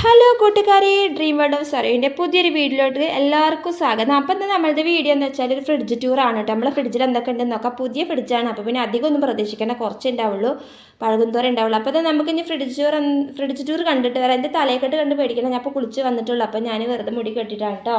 Hello കൂട്ടുകാരെ. Dream world of സറീന്റെ പുതിയൊരു വീഡിയോയിലോട്ട് എല്ലാവർക്കും സ്വാഗതം. അപ്പം ഇന്ന് നമ്മളുടെ വീഡിയോ എന്ന് വെച്ചാൽ ഒരു ഫ്രിഡ്ജ് ടൂർ ആണ് കേട്ടോ. നമ്മളെ ഫ്രിഡ്ജിൽ എന്തൊക്കെ ഉണ്ടെന്ന് നോക്കാം. പുതിയ ഫ്രിഡ്ജാണ് അപ്പോൾ പിന്നെ അധികം ഒന്നും പ്രതീക്ഷിക്കേണ്ട കുറച്ച് ഉണ്ടാവുള്ളൂ. പഴകുന്തോറേ ഉണ്ടാവുള്ളൂ. അപ്പോൾ നമുക്ക് ഇനി ഫ്രിഡ്ജ് ടൂർ ഫ്രിഡ്ജ് ടൂർ കണ്ടിട്ട് വരാം. എന്റെ തലയെക്കെട്ട് കണ്ട് പേടിക്കണം. ഞാൻ അപ്പോൾ കുളിച്ച് വന്നിട്ടുള്ളൂ. അപ്പോൾ ഞാൻ വെറുതെ മുടി കെട്ടിട്ടാണ് കേട്ടോ.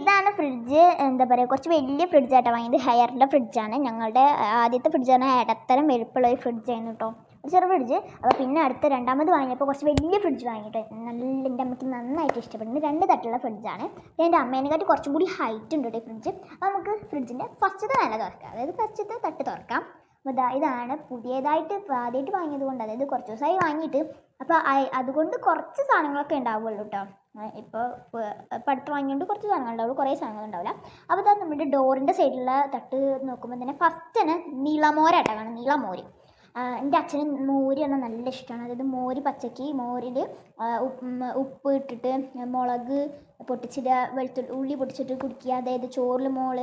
ഇതാണ് ഫ്രിഡ്ജ് എന്താ പറയുക കുറച്ച് വലിയ ഫ്രിഡ്ജായിട്ടാണ് വാങ്ങിയത് ഹെയറിന്റെ ഫ്രിഡ്ജാണ് ഞങ്ങളുടെ ആദ്യത്തെ ഫ്രിഡ്ജ് പറഞ്ഞാൽ ഇടത്തരം വെളുപ്പുള്ള ഒരു ഫ്രിഡ്ജ് ആയിരുന്നു കേട്ടോ. ചെറു ഫ്രിഡ്ജ് അപ്പോൾ പിന്നെ അടുത്ത രണ്ടാമത് വാങ്ങിയപ്പോൾ കുറച്ച് വലിയ ഫ്രിഡ്ജ് വാങ്ങിയിട്ടുണ്ട് നല്ല എന്റെ അമ്മയ്ക്ക് നന്നായിട്ട് ഇഷ്ടപ്പെടുന്നു രണ്ട് തട്ടുള്ള ഫ്രിഡ്ജാണ് എന്റെ അമ്മേനെക്കാട്ടി കുറച്ചും കൂടി ഹൈറ്റ് ഉണ്ട് കേട്ടോ ഈ ഫ്രിഡ്ജ് അപ്പോൾ നമുക്ക് ഫ്രിഡ്ജിന്റെ ഫസ്റ്റത്തെ നില തുറക്കാം. അതായത് ഫസ്റ്റത്തെ തട്ട് തുറക്കാം. അപ്പോൾ ഇതാ ഇതാണ് പുതിയതായിട്ട് ആദ്യമായിട്ട് വാങ്ങിയത് കൊണ്ട്. അതായത് കുറച്ച് ദിവസമായി വാങ്ങിയിട്ട്. അപ്പോൾ അതുകൊണ്ട് കുറച്ച് സാധനങ്ങളൊക്കെ ഉണ്ടാവുള്ളൂ കേട്ടോ. ഇപ്പോൾ പടുത്ത് വാങ്ങിയോണ്ട് കുറച്ച് സാധനങ്ങൾ ഉണ്ടാവുള്ളൂ. കുറേ സാധനങ്ങൾ ഉണ്ടാവില്ല. അപ്പോൾ ഇതാ നമ്മുടെ ഡോറിന്റെ സൈഡിലുള്ള തട്ട് നോക്കുമ്പോൾ തന്നെ ഫസ്റ്റ് തന്നെ നീളമോരാട്ടോ കാണും നീളമോര്. എന്റെ അച്ഛന് മോര് പറഞ്ഞാൽ നല്ല ഇഷ്ടമാണ് അതായത് മോര് പച്ചക്ക് മോരിൽ ഉപ്പ് ഇട്ടിട്ട് മുളക് പൊട്ടിച്ചിടുക വെളുത്തുള്ളി ഉള്ളി പൊട്ടിച്ചിട്ട് കുടിക്കുക. അതായത് ചോറിൽ മോൾ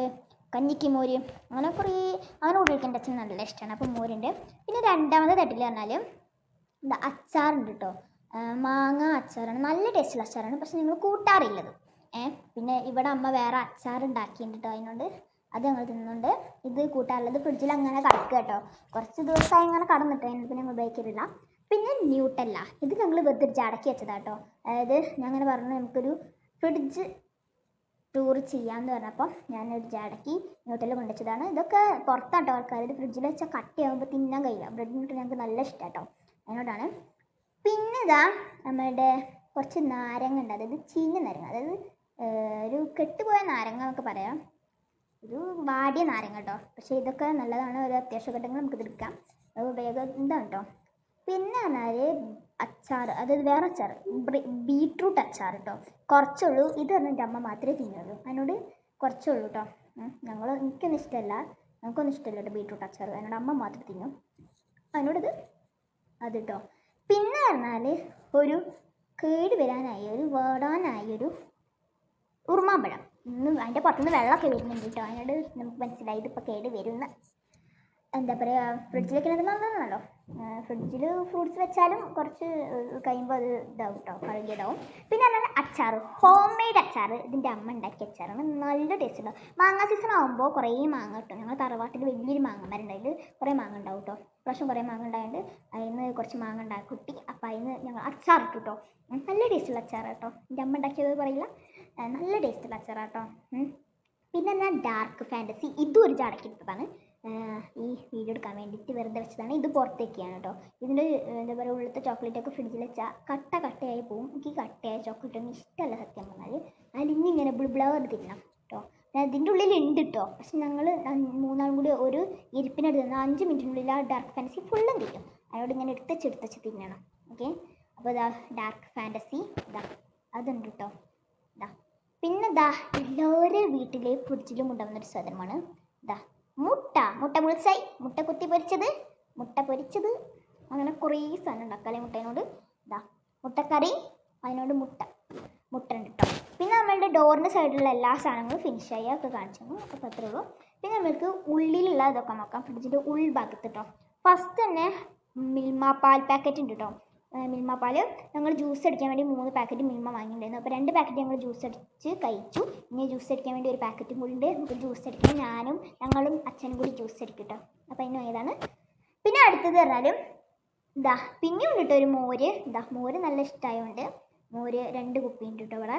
കഞ്ഞിക്ക് മോര് അങ്ങനെ കുറേ അങ്ങനെ കുടിക്കാൻ എന്റെ അച്ഛന് നല്ല ഇഷ്ടമാണ് അപ്പോൾ മോരുണ്ട് പിന്നെ രണ്ടാമത്തെ തട്ടിൽ പറഞ്ഞാൽ എന്താ അച്ചാറുണ്ട് കേട്ടോ മാങ്ങ അച്ചാറാണ്. നല്ല ടേസ്റ്റുള്ള അച്ചാറാണ്. പക്ഷെ ഞങ്ങൾ കൂട്ടാറില്ലത്. ഏ പിന്നെ ഇവിടെ അമ്മ വേറെ അച്ചാർ ഉണ്ടാക്കിയിട്ടുണ്ട് കേട്ടോ അതിനോണ്ട് അത് ഞങ്ങൾ തിന്നുന്നുണ്ട്. ഇത് കൂട്ടാറുള്ളത് ഫ്രിഡ്ജിൽ അങ്ങനെ കിടക്കുക കേട്ടോ. കുറച്ച് ദിവസമായി അങ്ങനെ കടന്നിട്ട് പിന്നെ ഉപയോഗിക്കലില്ല. പിന്നെ ന്യൂട്ടല്ല ഇത് ഞങ്ങൾ വെറുതെ അടക്കി വെച്ചതാട്ടോ. അതായത് ഞാൻ അങ്ങനെ പറഞ്ഞു നമുക്കൊരു ഫ്രിഡ്ജ് ടൂർ ചെയ്യാമെന്ന് പറഞ്ഞപ്പോൾ ഞാനൊരു ജാടക്കി ന്യൂട്ടലിൽ കൊണ്ടുവച്ചതാണ്. ഇതൊക്കെ പുറത്താട്ടോ ആൾക്കാർ ഇത് ഫ്രിഡ്ജിൽ വെച്ചാൽ കട്ടിയാകുമ്പോൾ തിന്നാൻ കഴിയില്ല. ബ്രെഡ് ന്യൂട്ടൽ ഞങ്ങൾക്ക് നല്ല ഇഷ്ടമാട്ടോ അതിനോടാണ്. പിന്നെ ഇതാ നമ്മളുടെ കുറച്ച് നാരങ്ങ ഉണ്ട്. അതായത് ചീഞ്ഞ നാരങ്ങ. അതായത് ഒരു കെട്ടുപോയ നാരങ്ങ എന്നൊക്കെ പറയാം. ഒരു വാടിയ നാരങ്ങ കേട്ടോ. പക്ഷേ ഇതൊക്കെ നല്ലതാണ്. ഒരു അത്യാവശ്യ ഘട്ടങ്ങൾ നമുക്ക് എടുക്കാം അത് വേഗം ഇതാണ് കേട്ടോ. പിന്നെ പറഞ്ഞാൽ അച്ചാർ അതായത് വേറെ അച്ചാർ ബീട്രൂട്ട് അച്ചാർ കേട്ടോ. കുറച്ചുള്ളൂ. ഇത് പറഞ്ഞാൽ എന്റെ അമ്മ മാത്രമേ തിന്നുള്ളൂ. അതിനോട് കുറച്ചുള്ളൂ കേട്ടോ. ഞങ്ങൾ എനിക്കൊന്നും ഇഷ്ടമല്ല. ഞങ്ങൾക്കൊന്നും ഇഷ്ടമല്ല കേട്ടോ ബീട്രൂട്ട് അച്ചാർ അതിനോട് അമ്മ മാത്രം തിന്നും. ഇത് അത് കേട്ടോ. പിന്നെ പറഞ്ഞാൽ ഒരു കേട് വരാനായി ഒരു വേടാനായി ഒരു ഉറുമാമ്പഴം. ഇന്ന് അതിന്റെ പുറത്തുനിന്ന് വെള്ളമൊക്കെ വരുന്നുണ്ട്. കേട്ടോ അതിനോട് നമുക്ക് മനസ്സിലായി ഇതിപ്പോൾ കേട് വരുന്ന. എന്താ പറയുക ഫ്രിഡ്ജിലേക്ക് ഇടുന്നത് നല്ലതാണല്ലോ. ഫ്രിഡ്ജിൽ ഫ്രൂട്ട്സ് വെച്ചാലും കുറച്ച് കഴിയുമ്പോൾ അത് ഇതാവും കേട്ടോ കഴുകിയതാവും പിന്നെ അല്ലാതെ അച്ചാർ ഹോം മെയ്ഡ് അച്ചാർ. ഇതിന്റെ അമ്മ ഉണ്ടാക്കിയ അച്ചാറാണ് നല്ല ടേസ്റ്റ് ഉണ്ടാവും മാങ്ങ സീസൺ ആകുമ്പോൾ കുറേ മാങ്ങ കിട്ടും. ഞങ്ങൾ തറവാട്ടിൽ വലിയൊരു മാങ്ങ മരം കുറേ മാങ്ങ ഉണ്ടാവും കേട്ടോ പ്രാവശ്യം കുറേ മാങ്ങ ഉണ്ടായതുകൊണ്ട് അതിൽ നിന്ന് കുറച്ച് മാങ്ങ ഉണ്ടാക്കി. കുട്ടി അപ്പോൾ അതിന് ഞങ്ങൾ അച്ചാർ ഇട്ടു കേട്ടോ നല്ല ടേസ്റ്റുള്ള അച്ചാർ കേട്ടോ എന്റെ അമ്മ ഉണ്ടാക്കിയത് പറയില്ല. നല്ല ടേസ്റ്റുള്ള അച്ചാർ കേട്ടോ. പിന്നെ ഞാൻ ഡാർക്ക് ഫാന്റസി ഇതും ഒരു ജാടക്കി ഇട്ടതാണ്. ഈ വീഡിയോ എടുക്കാൻ വേണ്ടിയിട്ട് വെറുതെ വെച്ചതാണ്. ഇത് പുറത്തേക്കാണ് കേട്ടോ. ഇതിന്റെ എന്താ പറയുക ഉള്ളത്തെ ചോക്ലേറ്റ് ഒക്കെ ഫ്രിഡ്ജിൽ വെച്ചാൽ കട്ട കട്ടയായി പോകും എനിക്ക് കട്ടയായ ചോക്ലേറ്റ് ഒന്നും ഇഷ്ടമല്ല സത്യം പറഞ്ഞാൽ അലിഞ്ഞിങ്ങനെ ബിൾബിളാർ തിന്നണം കേട്ടോ. അതിന്റെ ഉള്ളിൽ ഉണ്ട് കേട്ടോ. പക്ഷെ ഞങ്ങൾ മൂന്നാളും കൂടി ഒരു ഇരിപ്പിനടുത്ത് നിന്ന് അഞ്ച് മിനിറ്റിനുള്ളിൽ ആ ഡാർക്ക് ഫാന്റസി ഫുള്ളും കിട്ടും. അതിനോട് ഇങ്ങനെ എടുത്തച്ച് എടുത്തച്ച് തിന്നണം. ഓക്കെ? അപ്പോൾ ഇതാ ഡാർക്ക് ഫാന്റസി ഇതാ അതുണ്ട് കേട്ടോ. ഇതാ പിന്നെ ദാ എല്ലാവരും വീട്ടിലെ ഫ്രിഡ്ജിലും ഉണ്ടാവുന്ന ഒരു സാധനമാണ്. ദാ മുട്ട മുട്ട മുളിച്ചായി മുട്ട കുത്തി പൊരിച്ചത് മുട്ട പൊരിച്ചത്. അങ്ങനെ കുറേ സാധനം ഉണ്ടാക്കാല്ലേ മുട്ടേനോട്? ദാ മുട്ടക്കറി അതിനോട് മുട്ട. മുട്ട ഉണ്ട് കേട്ടോ പിന്നെ നമ്മളുടെ ഡോറിന്റെ സൈഡിലുള്ള എല്ലാ സാധനങ്ങളും ഫിനിഷ് ആയി. ഒക്കെ കാണിച്ചു അപ്പോൾ അത്രേ ഉള്ളൂ. പിന്നെ നമ്മൾക്ക് ഉള്ളിലുള്ള ഇതൊക്കെ നോക്കാം. ഫ്രിഡ്ജിന്റെ ഉൾഭാഗത്ത് കേട്ടോ ഫസ്റ്റ് തന്നെ മിൽമ പാൽ പാക്കറ്റ് ഉണ്ട് കേട്ടോ മിൽമ പാൽ ഞങ്ങൾ ജ്യൂസ് അടിക്കാൻ വേണ്ടി മൂന്ന് പാക്കറ്റ് മിൽമ വാങ്ങിയിട്ടുണ്ടായിരുന്നു. അപ്പോൾ രണ്ട് പാക്കറ്റ് ഞങ്ങൾ ജ്യൂസ് അടിച്ച് കഴിച്ചു. ഇനി ജ്യൂസ് അടിക്കാൻ വേണ്ടി ഒരു പാക്കറ്റും കൂടി ഉണ്ട്. നമുക്ക് ജ്യൂസ് അടിക്കാൻ ഞാനും ഞങ്ങളും അച്ഛനും കൂടി ജ്യൂസ് അടിക്കും കേട്ടോ അപ്പോൾ അതിന് ഏതാണ്? പിന്നെ അടുത്തത് പറഞ്ഞാലും ഇതാ പിന്നെയും ഉണ്ട് ഒരു മോര്. ഇതാ മോര് നല്ല ഇഷ്ടമായതുകൊണ്ട് മോര് രണ്ട് കുപ്പി ഉണ്ട് കേട്ടോ ഇവിടെ.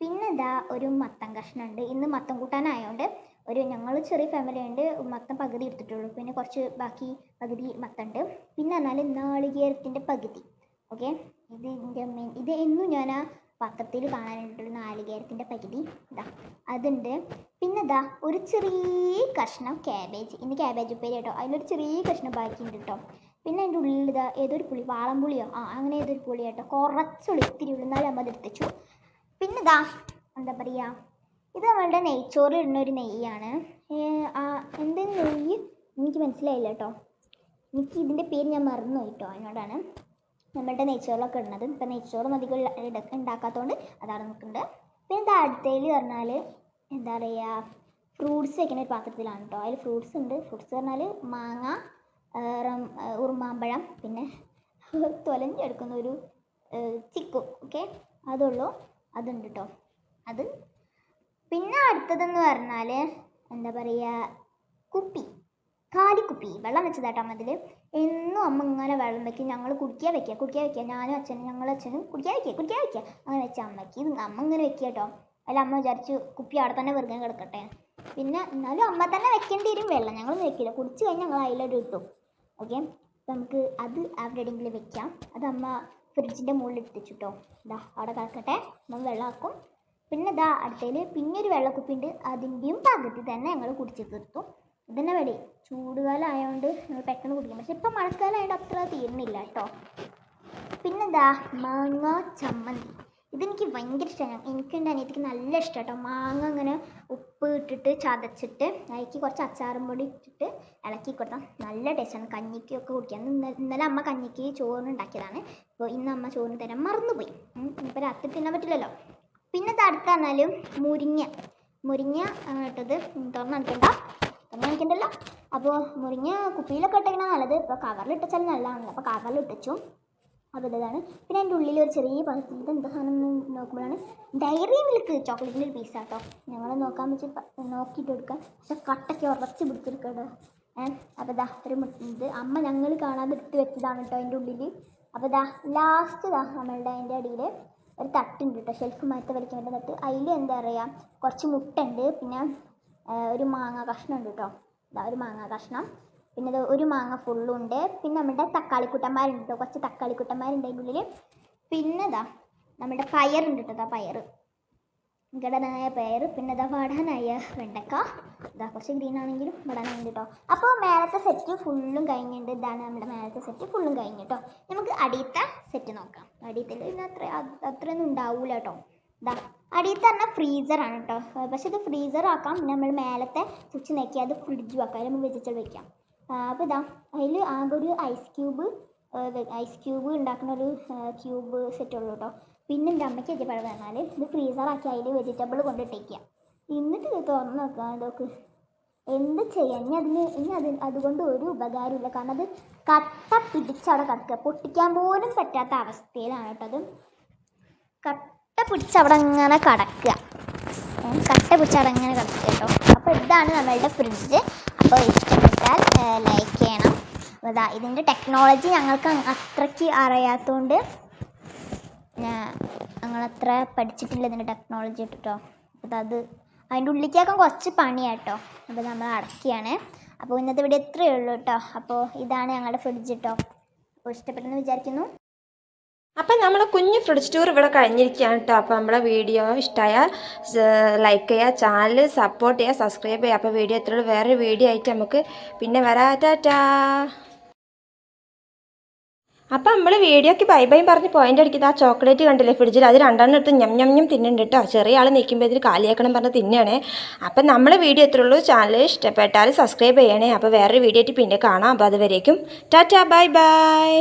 പിന്നെ ഇതാ ഒരു മത്തൻ കഷ്ണം ഉണ്ട് ഇന്ന് മത്തൻ കൂട്ടാനായതുകൊണ്ട് ഒരു ഞങ്ങൾ ചെറിയ ഫാമിലി ഉണ്ട് മത്തൻ പകുതി എടുത്തിട്ടുള്ളൂ. പിന്നെ കുറച്ച് ബാക്കി പകുതി മത്തണ്ട് പിന്നെ എന്നാൽ നാളികേരത്തിന്റെ പകുതി. ഓക്കെ ഇത് എന്റെ മെയിൻ ഇത് എന്നും ഞാൻ ആ പത്രത്തിൽ കാണാനായിട്ടുള്ള നാളികേരത്തിന്റെ പകുതി. ഇതാ അതുണ്ട്. പിന്നെ ഇതാ ഒരു ചെറിയ കഷ്ണം ക്യാബേജ് ഇന്ന് ക്യാബേജ് ഉപ്പേരി കേട്ടോ അതിലൊരു ചെറിയ കഷ്ണം ബാക്കിയുണ്ട് കേട്ടോ പിന്നെ അതിന്റെ ഉള്ളിൽ ഇതാ ഏതൊരു പുളി? വാളംപുളിയോ ആ അങ്ങനെ ഏതൊരു പുളി കേട്ടോ കുറച്ചുള്ളി ഇത്തിരി ഉള്ളിന്നാലും അമ്മ എടുത്തു പിന്നെ ഇതാ എന്താ പറയുക ഇത് നമ്മളുടെ നെയ്ച്ചോറ് ഇടുന്ന ഒരു നെയ്യാണ്. എന്ത് നെയ്യ്? എനിക്ക് മനസ്സിലായില്ല കേട്ടോ. എനിക്ക് ഇതിന്റെ പേര് ഞാൻ മറന്നു കേട്ടോ അതിനോടാണ്. നമ്മളുടെ നെയ്ച്ചോറിലൊക്കെ ഇടുന്നത്. ഇപ്പം നെയ്ച്ചോറും അധികം ഉണ്ടാക്കാത്തതുകൊണ്ട് അതാണ് നിൽക്കുന്നത്. പിന്നെ ഇത് അടുത്തേൽ പറഞ്ഞാൽ എന്താ പറയുക ഫ്രൂട്ട്സ് വെക്കുന്ന ഒരു പാത്രത്തിലാണ് കേട്ടോ. അതിൽ ഫ്രൂട്ട്സ് ഉണ്ട്. ഫ്രൂട്ട്സ് പറഞ്ഞാൽ മാങ്ങ ഉറുമാമ്പഴം പിന്നെ തൊലഞ്ഞെടുക്കുന്ന ഒരു ചിക്കു ഓക്കെ? അതുള്ളൂ. അതുണ്ട് കേട്ടോ. അത് പിന്നെ അടുത്തതെന്ന് പറഞ്ഞാൽ എന്താ പറയുക കുപ്പി. കാലിക്കുപ്പി വെള്ളം വെച്ചതാട്ടോ അമ്മ എന്നും അമ്മ ഇങ്ങനെ വെള്ളം വെക്കും. ഞങ്ങൾ കുടിക്കാൻ വെക്കുക കുടിക്കാൻ വെക്കുക. ഞാനും അച്ഛനും ഞങ്ങളും അച്ഛനും കുടിക്കാൻ വെക്കുക കുടിക്കാൻ വെക്കുക. അങ്ങനെ വെച്ച അമ്മയ്ക്ക് അമ്മ ഇങ്ങനെ വെക്കുക കേട്ടോ. അല്ല അമ്മ വിചാരിച്ചു കുപ്പി അവിടെ തന്നെ വെറുതെ കിടക്കട്ടെ. പിന്നെ എന്നാലും അമ്മ തന്നെ വെക്കേണ്ടി വരും. വെള്ളം ഞങ്ങൾ വെക്കില്ല. കുടിച്ച് കഴിഞ്ഞ് ഞങ്ങൾ അതിലോട്ട് ഇട്ടു. ഓക്കെ? നമുക്ക് അത് അവിടെ എവിടെയെങ്കിലും വെക്കാം. അത് അമ്മ ഫ്രിഡ്ജിന്റെ മുകളിൽ എടുത്തിട്ടോ ഇതാ അവിടെ കിടക്കട്ടെ. നമ്മൾ വെള്ളമാക്കും പിന്നെ ദാ അടുത്തതിൽ പിന്നെ ഒരു വെള്ളക്കുപ്പി ഉണ്ട് അതിന്റെയും പകുതി തന്നെ ഞങ്ങൾ കുടിച്ച് തീർത്തു ഇതന്നെ വേടി? ചൂടുകാലം ആയതുകൊണ്ട് ഞങ്ങൾ പെട്ടെന്ന് കുടിക്കും. പക്ഷെ ഇപ്പം മഴക്കാലം ആയതുകൊണ്ട് അത്ര തീരുന്നില്ല കേട്ടോ. പിന്നെന്താ മാങ്ങ ചമ്മന്തി. ഇതെനിക്ക് ഭയങ്കര ഇഷ്ടമാണ് എനിക്ക് അനിയത്തിക്ക് നല്ല ഇഷ്ടം കേട്ടോ. മാങ്ങ ഇങ്ങനെ ഉപ്പ് ഇട്ടിട്ട് ചതച്ചിട്ട് അതിലേക്ക് കുറച്ച് അച്ചാറും പൊടി ഇട്ടിട്ട് ഇളക്കി കൊടുത്താൽ നല്ല ടേസ്റ്റാണ് കഞ്ഞിക്കൊക്കെ കുടിക്കാൻ ഇന്നലെ ഇന്നലെ അമ്മ കഞ്ഞിക്ക് ചോറിന് ഉണ്ടാക്കിയതാണ്. അപ്പോൾ ഇന്ന് അമ്മ ചോറിന് തരാൻ മറന്നുപോയി. ഇപ്പോൾ രാത്രി തിന്നാൻ പറ്റില്ലല്ലോ. പിന്നെ അടുത്ത പറഞ്ഞാൽ മുരിങ്ങ. മുരിങ്ങ ഇട്ടത് തുറന്ന് കാണിക്കണ്ട തുറന്ന് കാണിക്കണ്ടല്ലോ അപ്പോൾ മുരിങ്ങ കുപ്പിയിലൊക്കെ ഇട്ടേക്കണ നല്ലത്. ഇപ്പോൾ കവറിൽ ഇട്ടച്ചാൽ നല്ലതാണല്ലോ. അപ്പോൾ കവറിൽ ഇട്ടിച്ചു. അപ്പോൾ ഇതാണ്. പിന്നെ അതിന്റെ ഉള്ളിൽ ഒരു ചെറിയ ഇത് എന്താ സാധനം നോക്കുമ്പോഴാണ് ഡയറി മിൽക്ക് ചോക്ലേറ്റിന്റെ ഒരു പീസ് ആട്ടോ ഞങ്ങൾ നോക്കാൻ വെച്ച് നോക്കിയിട്ട് എടുക്കാം. പക്ഷെ കട്ടയ്ക്ക് ഉറച്ച് പിടിച്ചെടുക്കട്ടോ ഏഹ് അപ്പോൾ ഇതാ ഒരു ഇത് അമ്മ ഞങ്ങൾ കാണാതെ എടുത്ത് വെച്ചതാണ് കേട്ടോ അതിന്റെ ഉള്ളിൽ അപ്പോൾ ഇതാ ലാസ്റ്റ് ഇതാ നമ്മളുടെ അതിന്റെ അടിയിൽ ഒരു തട്ടുണ്ട് കേട്ടോ ഷെൽഫ് മാറ്റി വലിക്കാൻ പറ്റുന്ന തട്ട്. അതിൽ എന്താ പറയുക കുറച്ച് മുട്ടുണ്ട് പിന്നെ ഒരു മാങ്ങ കഷ്ണം ഉണ്ട് കേട്ടോ ഇതാ ഒരു മാങ്ങ കഷ്ണം. പിന്നെ ഒരു മാങ്ങ ഫുള്ളും ഉണ്ട് പിന്നെ നമ്മുടെ തക്കാളിക്കുട്ടന്മാരുണ്ട് കേട്ടോ കുറച്ച് തക്കാളിക്കുട്ടന്മാരുണ്ട് അതിന്റെ ഉള്ളിൽ പിന്നെ ഇതാ നമ്മുടെ പയറുണ്ട് കേട്ടോ പയർ ഗടനായ പയർ പിന്നെ ഇതാ വടാനായ വെണ്ടക്ക. ഇതാ കുറച്ച് ഗ്രീൻ ആണെങ്കിലും ഉണ്ട് കേട്ടോ അപ്പോൾ മേലത്തെ സെറ്റ് ഫുള്ളും കഴിഞ്ഞിട്ടുണ്ട് ഇതാണ് നമ്മുടെ മേലത്തെ സെറ്റ് ഫുള്ളും കഴിഞ്ഞു കേട്ടോ നമുക്ക് അടിയത്തെ സെറ്റ് നോക്കാം. അടിയത്തിൽ ഇന്ന് അത്ര അത് അത്രയൊന്നും ഉണ്ടാവൂല കേട്ടോ ഇതാ അടിയത്തെ പറഞ്ഞാൽ ഫ്രീസറാണ് കേട്ടോ പക്ഷേ ഇത് ഫ്രീസർ ആക്കാം. പിന്നെ നമ്മൾ മേലത്തെ സ്വിച്ച് നോക്കി അത് ഫ്രിഡ്ജ് വെക്കാം അതിൽ നമുക്ക് വെജിറ്റബിൾ വെക്കാം. അപ്പോൾ ഇതാ അതിൽ ആകെ ഒരു ഐസ് ക്യൂബ് ഐസ് ക്യൂബ് ഉണ്ടാക്കുന്ന ഒരു ക്യൂബ് സെറ്റ് ഉള്ളൂ കേട്ടോ പിന്നെ എന്റെ അമ്മയ്ക്ക് പഴം പറഞ്ഞാൽ ഇത് ഫ്രീസറാക്കി അതിൽ വെജിറ്റബിൾ കൊണ്ടിട്ടേക്കുക എന്നിട്ട് ഇത് തുറന്ന് നോക്കാൻ നോക്ക് എന്ത് ചെയ്യാൻ ഇനി അതിന് ഇനി അത് അതുകൊണ്ട് ഒരു ഉപകാരമില്ല കാരണം അത് കട്ട പിടിച്ചവിടെ കിടക്കുക. പൊട്ടിക്കാൻ പോലും പറ്റാത്ത അവസ്ഥയിലാണ് കേട്ടോ അത്. കട്ട പിടിച്ചവിടെ അങ്ങനെ കിടക്കുക. കട്ട പിടിച്ചവിടെ അങ്ങനെ കിടക്കുക കേട്ടോ. അപ്പോൾ ഇതാണ് നമ്മളുടെ ഫ്രിഡ്ജ് അപ്പോൾ ഇഷ്ടപ്പെട്ടാൽ ലൈക്ക് ചെയ്യണം. ഇതാ ഇതിന്റെ ടെക്നോളജി ഞങ്ങൾക്ക് അത്രയ്ക്ക് അറിയാത്തതുകൊണ്ട് ഞാൻ ഞങ്ങളത്ര പഠിച്ചിട്ടില്ല ഇതിന്റെ ടെക്നോളജി കേട്ടോ അപ്പോൾ അത് അതിന്റെ ഉള്ളിലേക്കാക്കാൻ കുറച്ച് പണിയാട്ടോ. അപ്പോൾ നമ്മൾ അടക്കുകയാണ് അപ്പോൾ ഇന്നത്തെ വീഡിയോ ഇത്രയേ ഉള്ളൂ കേട്ടോ അപ്പോൾ ഇതാണ് ഞങ്ങളുടെ ഫ്രിഡ്ജ് കേട്ടോ അപ്പോൾ ഇഷ്ടപ്പെട്ടെന്ന് വിചാരിക്കുന്നു. അപ്പം നമ്മൾ കുഞ്ഞ് ഫ്രിഡ്ജ് ടൂർ ഇവിടെ കഴിഞ്ഞിരിക്കുകയാണ് കേട്ടോ അപ്പോൾ നമ്മളെ വീഡിയോ ഇഷ്ടമായാൽ ലൈക്ക് ചെയ്യുക ചാനൽ സപ്പോർട്ട് ചെയ്യുക സബ്സ്ക്രൈബ് ചെയ്യുക അപ്പോൾ വീഡിയോ എത്രയുള്ളൂ വേറൊരു വീഡിയോ ആയിട്ട് നമുക്ക് പിന്നെ വരാ. ടാറ്റാ അപ്പം നമ്മൾ വീഡിയോക്ക് ബൈ ബൈ പറഞ്ഞ് പോയിന്റ് അടിക്കുന്നത് ആ ചോക്ലേറ്റ് കണ്ടില്ലേ ഫ്രിഡ്ജിൽ അത് രണ്ടെണ്ണം എടുത്ത് ഞം ഞം ഞം തിന്നുണ്ട് കേട്ടോ ചെറിയ ആൾ നിൽക്കുമ്പോൾ ഇതിൽ കാലിയാക്കണം പറഞ്ഞ് തിന്നണേ. അപ്പം നമ്മൾ വീഡിയോ എത്ര ഉള്ളൂ. ചാനൽ ഇഷ്ടപ്പെട്ടാൽ സബ്സ്ക്രൈബ് ചെയ്യണേ. അപ്പോൾ വേറൊരു വീഡിയോ ആയിട്ട് പിന്നെ കാണാം. അപ്പോൾ അതുവരേക്കും ടാറ്റാ ബൈ ബൈ.